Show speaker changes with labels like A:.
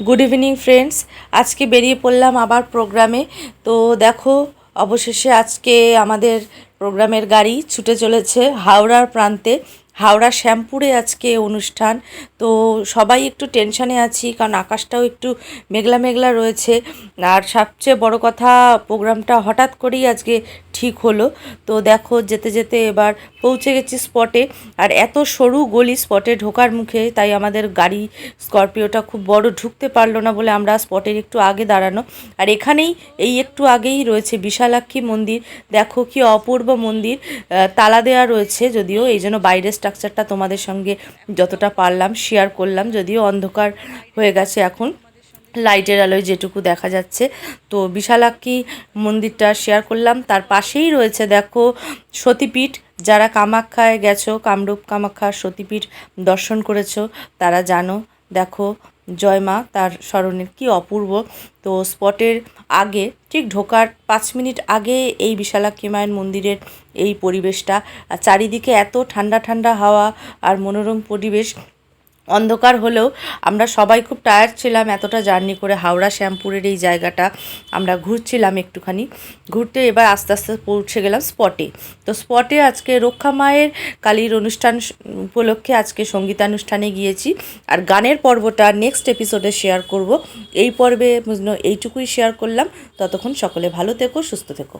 A: Good evening friends আজকে বেরিয়ে পড়লাম আবার প্রোগ্রামে তো দেখো, অবশেষে আজকে আমাদের প্রোগ্রামের গাড়ি ছুটে চলেছে হাওড়ার প্রান্তে। হাওড়া শ্যামপুরে আজকে অনুষ্ঠান। তো সবাই একটু টেনশানে আছি, কারণ আকাশটাও একটু মেঘলা মেঘলা রয়েছে। আর সবচেয়ে বড় কথা, প্রোগ্রামটা হঠাৎ করেই আজকে ঠিক হলো। তো দেখো, যেতে যেতে এবার পৌঁছে গেছি স্পটে। আর এত সরু গলি স্পটে ঢোকার মুখে, তাই আমাদের গাড়ি স্করপিওটা খুব বড় ঢুকতে পারল না বলে আমরা স্পটের একটু আগে দাঁড়ানো। আর এখানেই, এই একটু আগেই রয়েছে বিশালাক্ষী মন্দির। দেখো কি অপূর্ব মন্দির। তালা দেওয়া রয়েছে যদিও, এই জন্য বাইরের স্ট্রাকচারটা তোমাদের সঙ্গে যতটা পারলাম শেয়ার করলাম, যদিও অন্ধকার হয়ে গেছে এখন। লাইটের আলোয় যেটুকু দেখা যাচ্ছে। তো বিশালাক্ষী মন্দিরটা শেয়ার করলাম। তার পাশেই রয়েছে দেখো সতীপীঠ। যারা কামাখ্যায় গেছো, কামরূপ, কামাখ্যার সতীপীঠ দর্শন করেছ, তারা জানো, দেখো জয় মা, তার স্মরণের কি অপূর্ব। তো স্পটের আগে, ঠিক ঢোকার পাঁচ মিনিট আগে এই বিশালাক্ষী মায়ের মন্দিরের এই পরিবেশটা চারিদিকে এত ঠান্ডা ঠান্ডা হাওয়া আর মনোরম পরিবেশ অন্ধকার হলেও আমরা সবাই খুব টায়ার্ড ছিলাম, এতটা জার্নি করে হাওড়া, শ্যামপুরের এই জায়গাটা আমরা ঘুরছিলাম একটুখানি। ঘুরতে এবার আস্তে আস্তে পৌঁছে গেলাম স্পটে তো স্পটে আজকে রক্ষা মায়ের কালীর অনুষ্ঠান উপলক্ষে আজকে সঙ্গীতানুষ্ঠানে গিয়েছি। আর গানের পর্বটা নেক্সট এপিসোডে শেয়ার করব। এই পর্বে এইটুকুই শেয়ার করলাম। ততক্ষণ সকলে ভালো থেকো, সুস্থ থেকো।